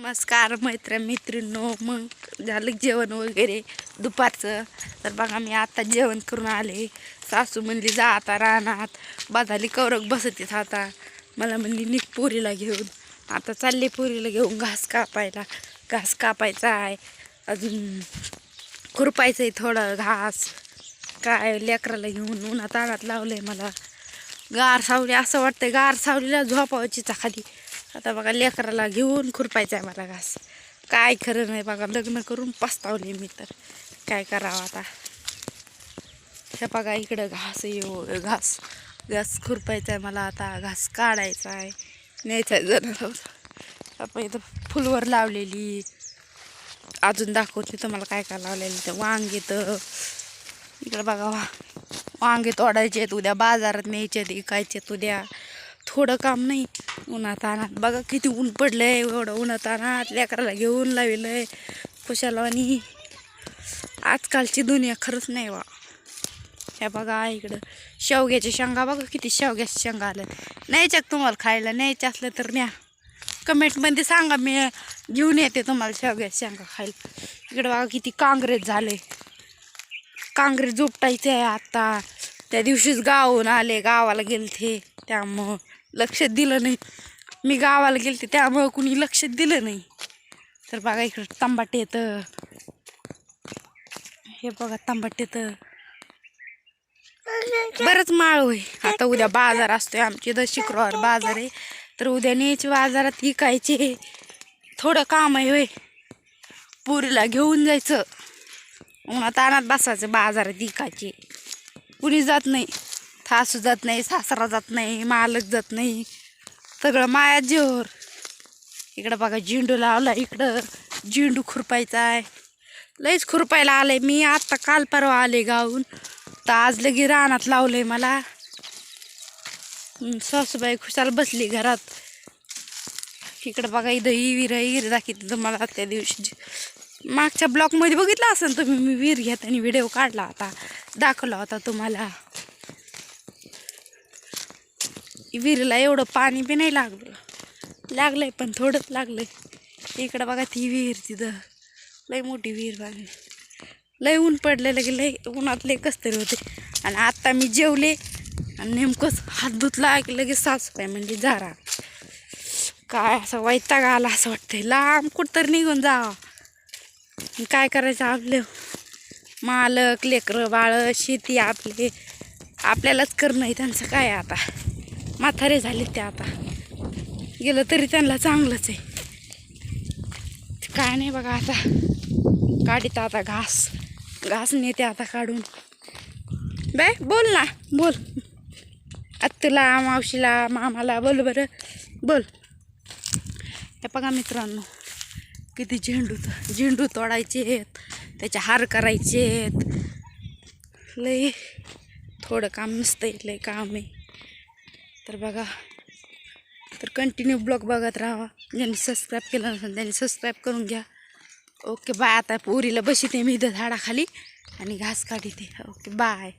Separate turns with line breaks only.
नमस्कार मैत्र मैत्रिणींनो मग झालं जेवण वगैरे दुपारचं. तर बघा मी आता जेवण करून आले. सासू म्हणली जा आता रानात. बाजाली कवरक बसत येत आता. मला म्हणली निघ पोरीला घेऊन. आता चालले पोरीला घेऊन घास कापायला. घास कापायचा आहे. अजून खुरपायचं आहे थोडं घास. काय लेकराला घेऊन उन्हात आणत आहे मला. गार सावली असं वाटतं गार सावलीला झोपावचीचा खाली आता बघा लेकराला घेऊन खुरपायचं आहे मला घास. काय खरं नाही बघा लग्न करून पस्तावले मी तर. काय करावं आता? हे बघा इकडं घास येऊ हो, घास. घास खुरपायचा आहे मला आता घास काढायचा आहे. न्यायचा आहे जरा. आपण इथं फुलवर लावलेली. अजून दाखवते तुम्हाला काय काय लावलेलं ते वांग तर. इकडं बघा वा वांगे तोडायचे आहेत उद्या बाजारात न्यायचे आहेत विकायचे आहेत उद्या. थोडं काम नाही. उन्हात आणत बघा किती ऊन पडलंय एवढं उन्हात आणत लेकराला घेऊन लावलंय खुशाला आणि आजकालची दुनिया खरंच नाही वा हे बघा इकडं. शेवग्याच्या शेंगा बघा किती शेवग्याच्या शेंगा आल्या. न्यायच्या तुम्हाला खायला? न्यायच्या असलं तर न्या. कमेंटमध्ये सांगा मी घेऊन येते तुम्हाला शेवग्याच्या शेंगा खायला. इकडं बघा किती काँग्रेस झाले काँग्रेस झोपटायचं आहे आत्ता त्या दिवशीच गावून आले गावाला गेलते. त्यामुळं लक्ष दिलं नाही. मी गावाला गेलते त्यामुळं कुणी लक्ष दिलं नाही. तर बघा इकडं तांबाट येतं. हे बघा तांबाटे येतं. बरंच माळ होय. आता उद्या बाजार असतोय आमची इथं शुक्रवार बाजार आहे. तर उद्या न्यायचे बाजारात विकायचे. थोडं काम आहे होय. पुरीला घेऊन जायचं. उन्हात अनाथ बसायचं बाजारात विकायचे. कुणी जात नाही. सासू जात नाही सासरा जात नाही मालक जात नाही. सगळं माया जोर इकडं बघा झेंडू लावला इकडं. झेंडू खुरपायचा आहे. लईच खुरपायला आलंय. मी आत्ता काल परवा आले गावून तर आज लगे रानात लावलंय मला. सासूबाई खुशाल बसली घरात. इकडं बघा इथं ही विहीर आहे. विहीर दाखवते तुम्हाला त्या दिवशी. मागच्या ब्लॉकमध्ये बघितलं असेल तुम्ही मी विहीर घेत आणि व्हिडिओ काढला होता. दाखवला होता तुम्हाला. विहिरीला एवढं पाणी बी नाही लागलं. लागलंय पण थोडंच लागलंय. इकडं बघा ती विहीर तिथं. लई मोठी विहीर बांधली. लय ऊन पडलेलं की लय उन्हात लय कस तरी होते. आणि आत्ता मी जेवले आणि नेमकंच हात धुतला की लगेच सासूबाई म्हणजे जारा काय असं वैताग आला असं वाटतंय. लांब कुठं निघून जावं काय करायचं आपलं? मालक लेकरं बाळ शेती आपली. आपल्यालाच करणं आहे त्यांचं काय आता? म्हातारे झाले ते आता. गेलं तरी त्यांना चांगलंच आहे. काय नाही बघा आता. काढित आता घास. घास नेते आता काढून. बाय बोल ना. बोल. आत्तूला मावशीला मामाला बोल बरं. बोल. हे बघा मित्रांनो किती झेंडू झेंडू तोडायचे आहेत. त्याचे हार करायचे आहेत. लय थोडं काम नसतं लय काम आहे. तर बघा. तर कंटिन्यू ब्लॉग बघत राहा ज्यांनी सबस्क्राईब केलं नसेल त्यांनी सबस्क्राईब करून घ्या. ओके बाय आता पोरीला बशीते मी इथं झाडाखाली आणि घास काढीते. Okay bye